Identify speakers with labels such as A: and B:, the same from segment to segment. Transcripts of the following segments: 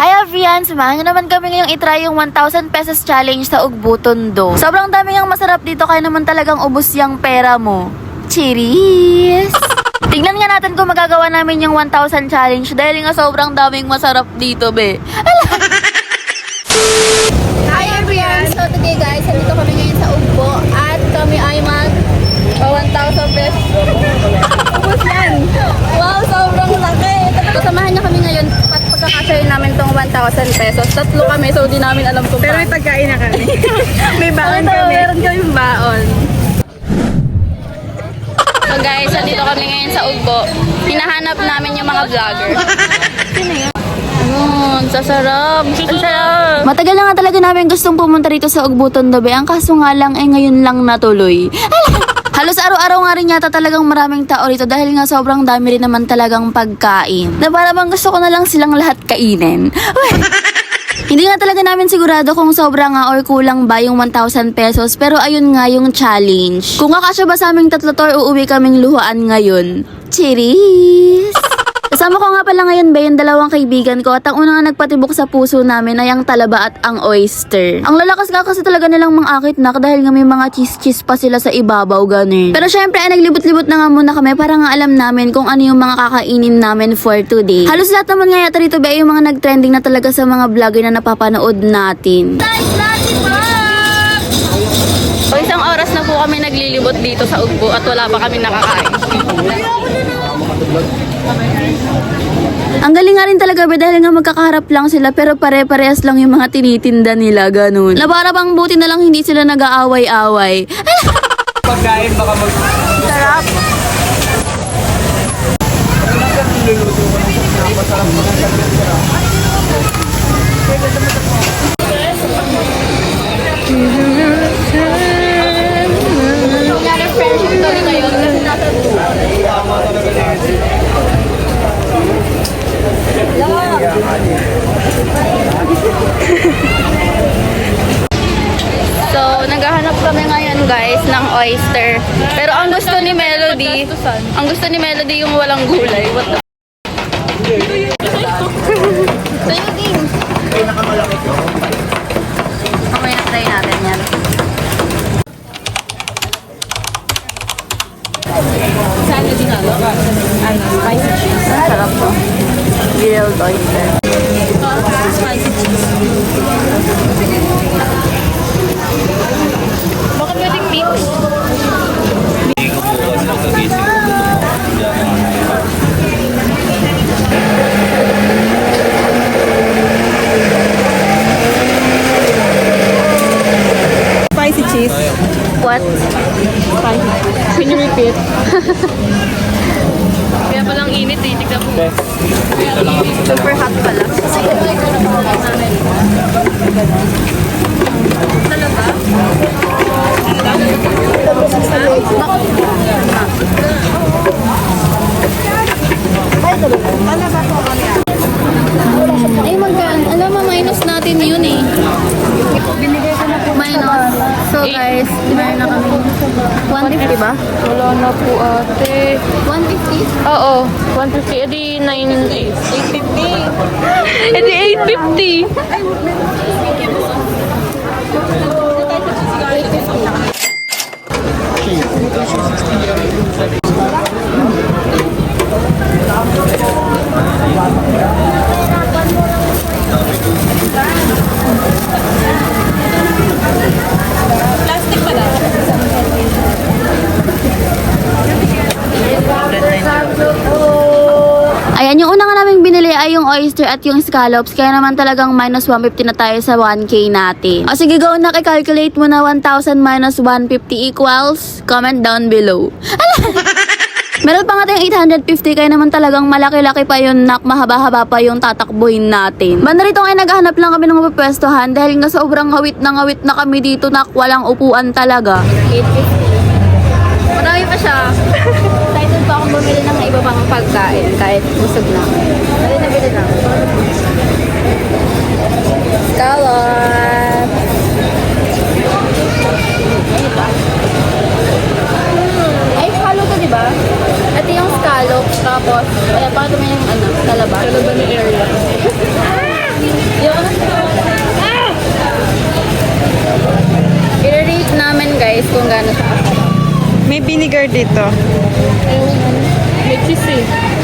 A: Hi everyone! Samahan nyo naman kami ngayong itry yung 1,000 pesos challenge sa Ugbutondo. Sobrang dami ang masarap dito kaya naman talagang ubos yung pera mo. Cheers! Tingnan nga natin kung magagawa namin yung 1,000 challenge dahil nga sobrang daming masarap dito, be.
B: Hi everyone! So today guys, nandito kami ngayon sa Ugbo at kami ay mag oh, 1,000 pesos. Ubus yan! Wow, sobrang laki! Kasamahan niyo kami pagkakashare namin tong 1,000 pesos. Tatlo kami, so di namin alam kung
C: Pero may pagkain na kami. may baon
B: Ito,
C: kami.
B: meron kaming baon. So guys, nandito kami ngayon sa Ugbo. Hinahanap namin yung mga vlogger. Ayun, sasarap. Ang sarap.
A: Matagal na nga talaga namin gustong pumunta rito sa Ugbutondo, be. Ang kaso nga lang, eh ngayon lang natuloy. Halos araw-araw nga rin yata talagang maraming tao rito dahil nga sobrang dami rin naman talagang pagkain. Na para bang gusto ko na lang silang lahat kainin. Hindi nga talaga namin sigurado kung sobra nga or kulang ba yung 1,000 pesos pero ayun nga yung challenge. Kung kakasya ba sa aming tatlo to uuwi kaming luhaan ngayon. Cheers! Kasama ko nga pala ngayon ba yung dalawang kaibigan ko at ang unang nagpatibok sa puso namin ay ang talaba at ang oyster. Ang lalakas nga kasi talaga nilang mangakit nak dahil nga may mga cheese-cheese pa sila sa ibabaw ganun. Pero syempre ay naglibot-libot na nga muna kami para nga alam namin kung ano yung mga kakainin namin for today. Halos lahat naman nga yata rito ba yung mga nagtrending na talaga sa mga vlogger na napapanood natin.
B: O isang oras na po kami naglilibot dito sa Ugbo at wala pa kami nakakain.
A: Ang galing nga rin talaga ba dahil nga magkakaharap lang sila pero pare-parehas lang yung mga tinitinda nila ganun. Na para bang buti na lang hindi sila nag-aaway-away.
D: pagkain baka mag...
A: Sarap.
B: friendship Eh, Ay, magkaan. Alam mo, minus natin yun eh.
A: Binigay ko na po
B: Minus. So eh, guys, dinay na kami. 150 ba?
C: Wala na po ate.
B: 150?
C: Oo. 150. Edi 9... 850. Edi 850.
A: 850. Ay yung oyster at yung scallops. Kaya naman talagang minus 150 na tayo sa 1K natin. O sige, go na. calculate mo na 1,000 minus 150 equals. Comment down below. Meron pa nga tayong 850 kaya naman talagang malaki-laki pa yun nak mahaba-haba pa yung tatakbuhin natin. Banda ay naghahanap lang kami ng mapapwestuhan dahil nga sobrang ngawit na ngawit na kami dito nak walang upuan talaga.
B: 850. Marami pa siya. bumili ng iba pang pagkain kahit busog na. Ano na bilhin na? Scallop! Ay, scallop to, diba? At yung scallop, tapos, kaya pa ito yung ano, talaba. Talaba ni area. Ah! yung ah! I-rate namin guys kung gano'n siya.
C: May vinegar dito.
B: Ayun cheese eh.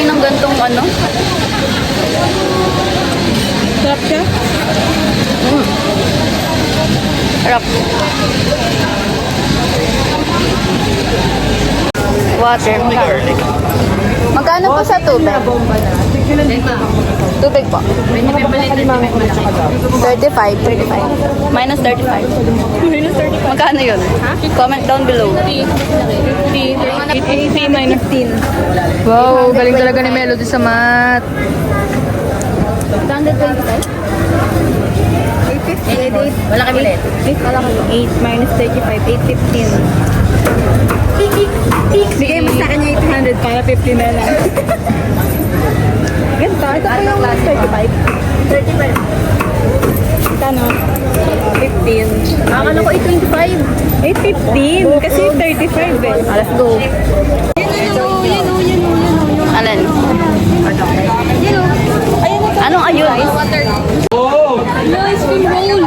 A: Sanay ng gantong ano.
C: Sarap siya?
A: Harap. Water. Magkano po sa tubig? Tubig po. 35. 35. Minus 35. Minus 35. Magkano yun? Comment down below.
C: 80 minus 10.
E: Wow, galing talaga ni Melody sa math.
B: 125? 850.
A: Wala kami ulit.
B: 8 wala ka 8 minus 35, 815.
C: Bigay mo sa kanya 800 para 50 na lang.
B: Ganito, ito pa yung 35. 35. Kano? 15. Akala ko 825.
C: 815 kasi 35 eh.
B: Ah, let's go.
A: Alin? Anong ayun?
B: Nice cream roll.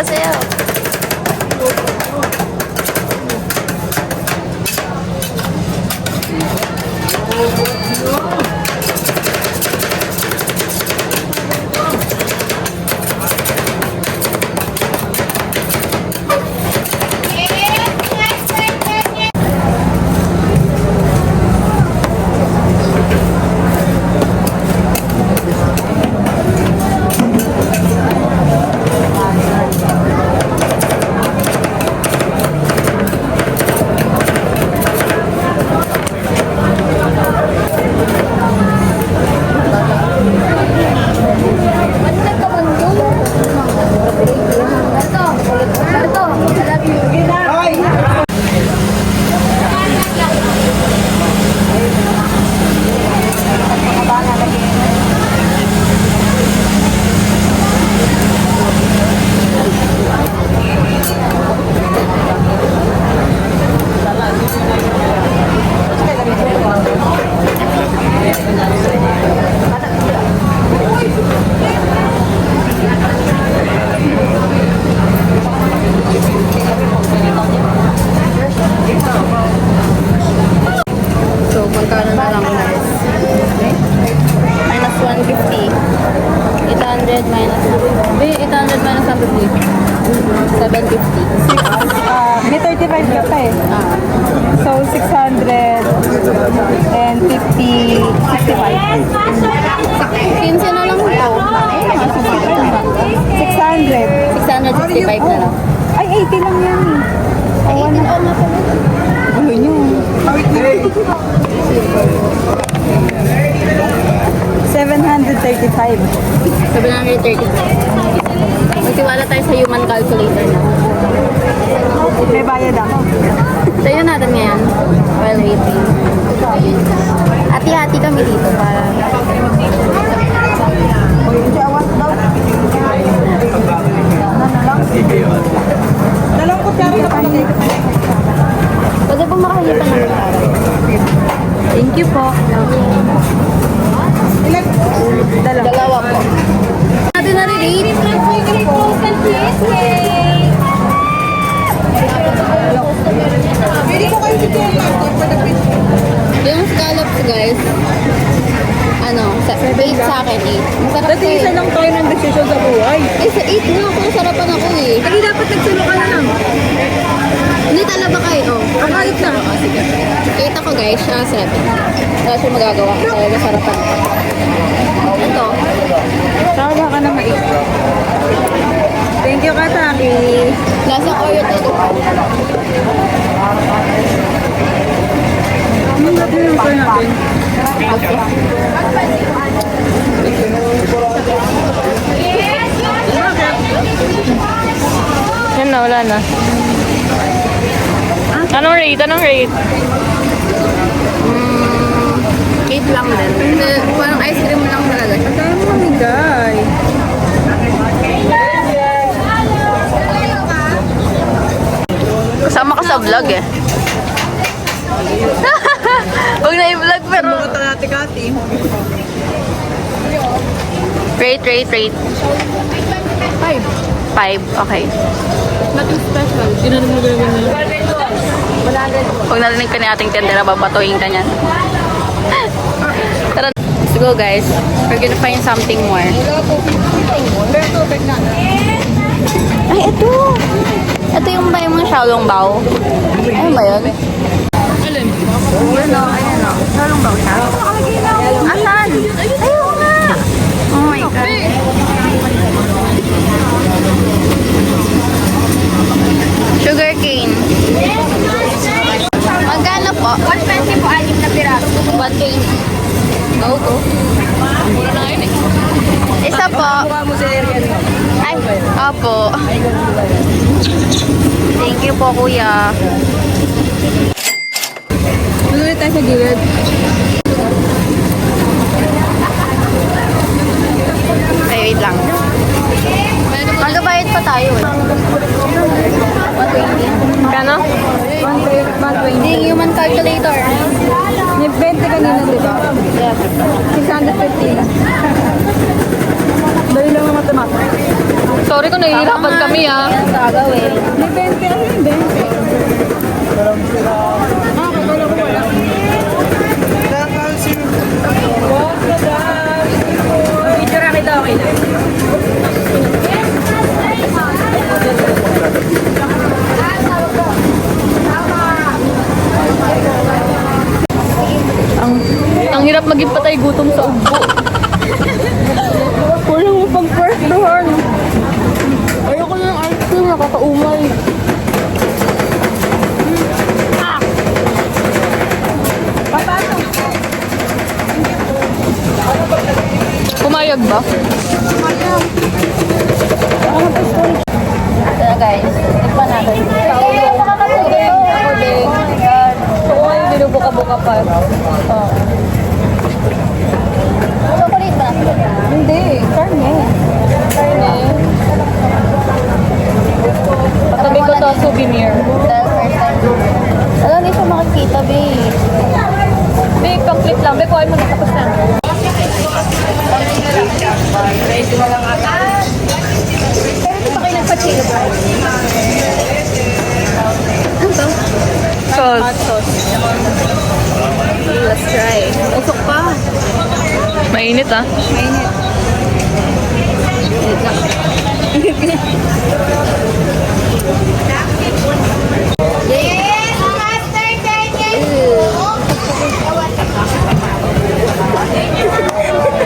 B: 하세요. 800 minus 150. Be, 800 minus 150. 750.
C: Uh, may 35 ka pa eh.
B: Ah.
C: So, 600 and 50, 65.
B: 15 na lang po.
C: 600.
B: 665 na lang.
C: Ay, 80 lang yan.
B: Ay, 80 na lang pala.
C: Ayun yun. Ayun
B: yun. 735. 735. Magtiwala tayo sa human calculator na.
C: May bayad ako.
B: Tayo natin ngayon. Well, waiting. Hati-hati kami dito para...
C: Dalawang kopya rin ako lang.
B: Pwede po makahili pa ng Thank you po.
C: Ilan? Dalawa.
B: Dalawa po. Natin na rin
C: Pwede ko kayo dito yung market for the fish.
B: Yung scallops guys, ano, sa, 8 sa akin 8. Masarap
C: Dati
B: eh.
C: isa lang tayo ng desisyon sa buhay.
B: Eh, sa 8 nga ako, sarapan ako eh.
C: Hindi dapat nagsulo ka na lang.
B: Hindi talaba kayo. Oh.
C: Ang kahit na.
B: Oh, sige. 8 ako guys, siya 7. Wala siya magagawa. Talaga sarapan ko. Ito.
C: Tawa ka na mais. Thank you, Kataki.
B: Lasang Oreo to.
C: Ano natin yung car natin?
E: Yan na, wala na. Anong rate? Anong rate?
B: 8 lang din. Kasi parang ice cream lang talaga.
C: Ang dami mamigay.
A: Kasama ka sa vlog eh. Huwag na i-vlog pero...
C: Mga talati-kati.
A: Rate, rate, rate.
B: 5.
A: Five. Okay.
B: Nothing special.
C: Ginanong mo gawin na.
A: Huwag narinig ka ni ating tendera, babatuhin ka niyan. Tara, let's go guys. We're gonna find something more. Ay, ito! Ito yung ba yung mga Xiaolong Bao? Ano ba yun?
C: Alin?
A: Ano, ayan o. Xiaolong Bao siya? Asan? Ayun nga! Oh my God. Sugar cane. Magkano po?
B: 120 po, anim na piraso.
A: 120. Go to. Mura na yun eh. Isa po.
C: Mukha mo si Ariel.
A: Ay, opo. Thank you po, kuya.
C: Tuloy tayo sa gilid.
A: Ay, wait lang. Magbabayad pa tayo eh.
E: Kano?
B: Hindi, human calculator.
C: May 20 kanina, di ba? 650 lang. Dali lang ang matematik.
E: Sorry kung nahihirapan kami ah.
B: Gagawin.
C: May 20, ano yung 20? Ah, kagala ko wala. Video na kita, okay na.
E: Ang, ang hirap maging patay gutom sa ugbo.
C: Kulang mo pang first door.
E: Ayoko na ng ice cream, nakakaumay. Pumayag ba?
A: Tara guys, tikpan natin.
E: Ako din. Oo, yung binubuka-buka pa. Oh.
A: Chocolate ba?
E: Hindi, karne. Karne. Patabi ko to souvenir.
A: Dahil first time. Alam, hindi siya makikita, babe.
E: Babe, pang clip lang. Babe, kuhain mo na. Tapos na. Sauce.
C: Hot sauce.
B: Let's try. Usok pa.
E: Mainit ah.
C: Mainit.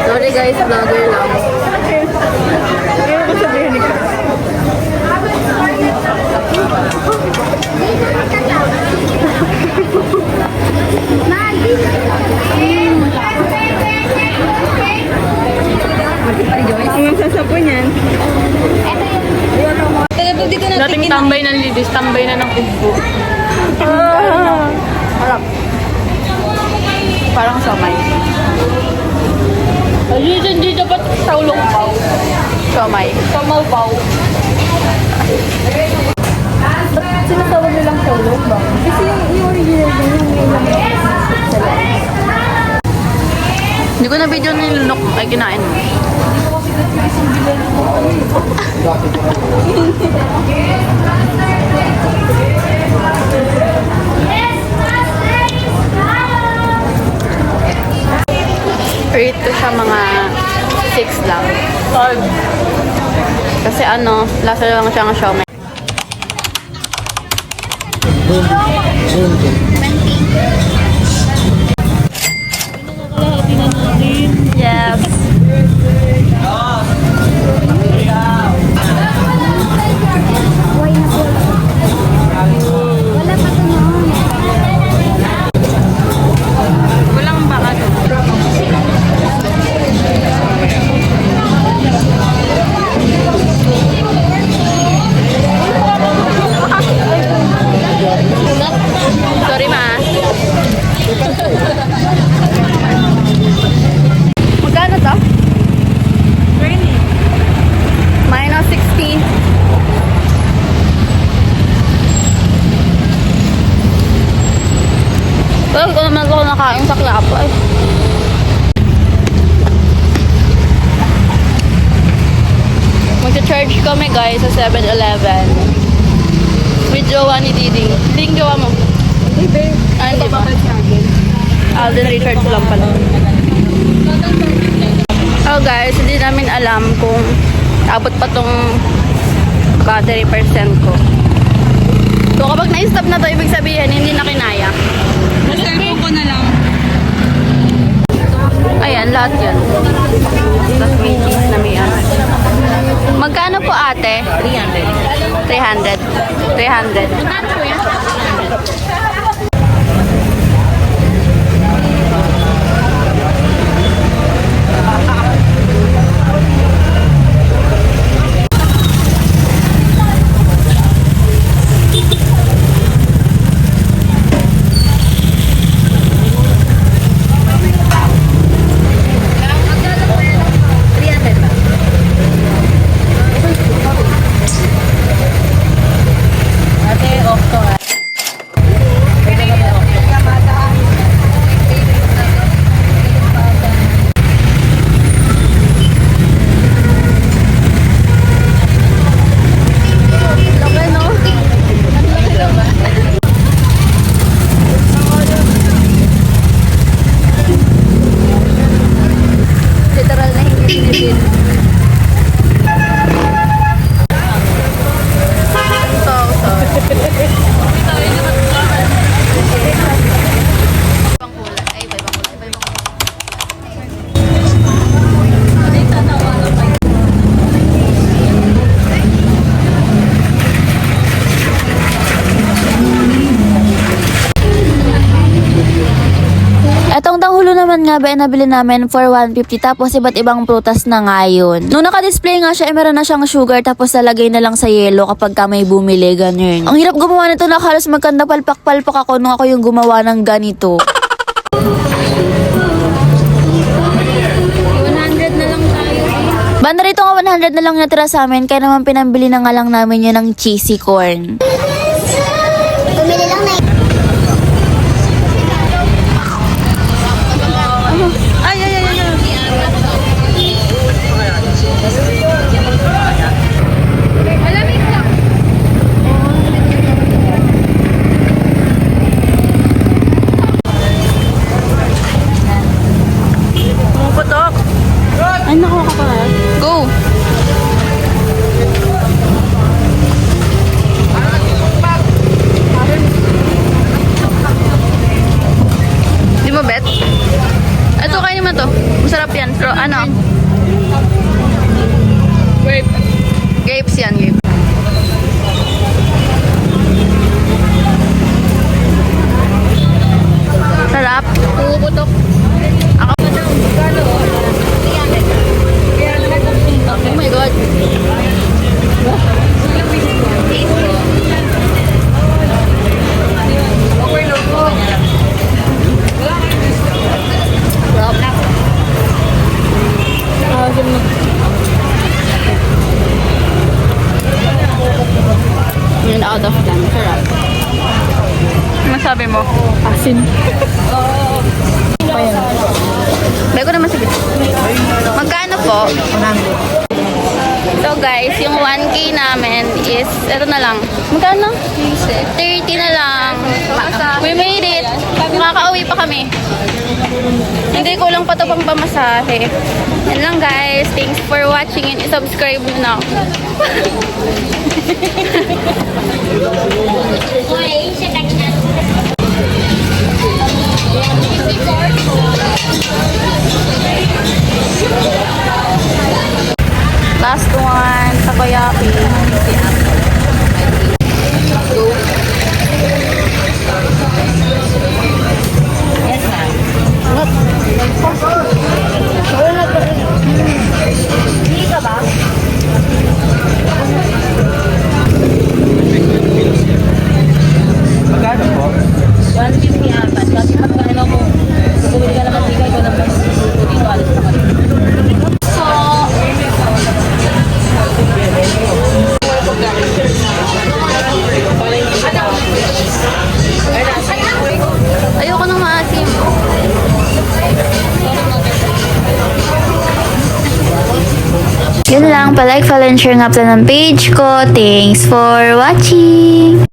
B: Sorry guys, vlogger lang. po niyan.
E: Kaya po dito natin Dating tambay ng lidis, tambay na ng ugbo. Ah.
B: Harap. Parang somay.
E: Ayun, hindi dapat taulong pao.
B: Somay.
E: Somaw pao. Ba't sinatawag nilang taulong ba? Kasi yung, original din yung ilang
B: Hindi ko na video nilunok ay kinain mo. Rate ko siya mga 6 lang. Kasi ano, lasa lang siya ng siomay. Yes.
C: Wala
B: 7-Eleven. With jowa ni Didi. Hindi yung jowa mo. Ah, hindi ba? Alden recharge lang pala. Oh guys, hindi namin alam kung abot pa tong battery percent ko. So kapag na-stop na to, ibig sabihin hindi na kinaya.
E: Nasa ko na lang.
B: Ayan, lahat yan. Tapos may cheese na may ano. Magkano po ate? 300. 300. 300. Literal na hindi nilipid. So, so. Ibang kulay. Ay, iba ibang kulay. Iba ibang kulay. Etong nga ba ay nabili namin for 150 tapos iba't ibang prutas na nga yun. Nung naka-display nga siya, eh, meron na siyang sugar tapos lalagay na lang sa yelo kapag ka may bumili, ganun. Ang hirap gumawa nito na halos magkanda palpak-palpak ako nung ako yung gumawa ng ganito.
C: 100 na lang tayo.
B: Banda rito nga 100 na lang natira sa amin kaya naman pinambili na nga lang namin yun ng cheesy corn. Po? So guys, yung 1K namin is, ito na lang. Magkano? 30 na lang. We made it. Makakauwi pa kami. Hindi kulang pa to pang pamasahe. Yan lang guys. Thanks for watching and subscribe na. ako. Last one, takoyaki.
A: Magkano
B: and share nga pala ng page ko. Thanks for watching!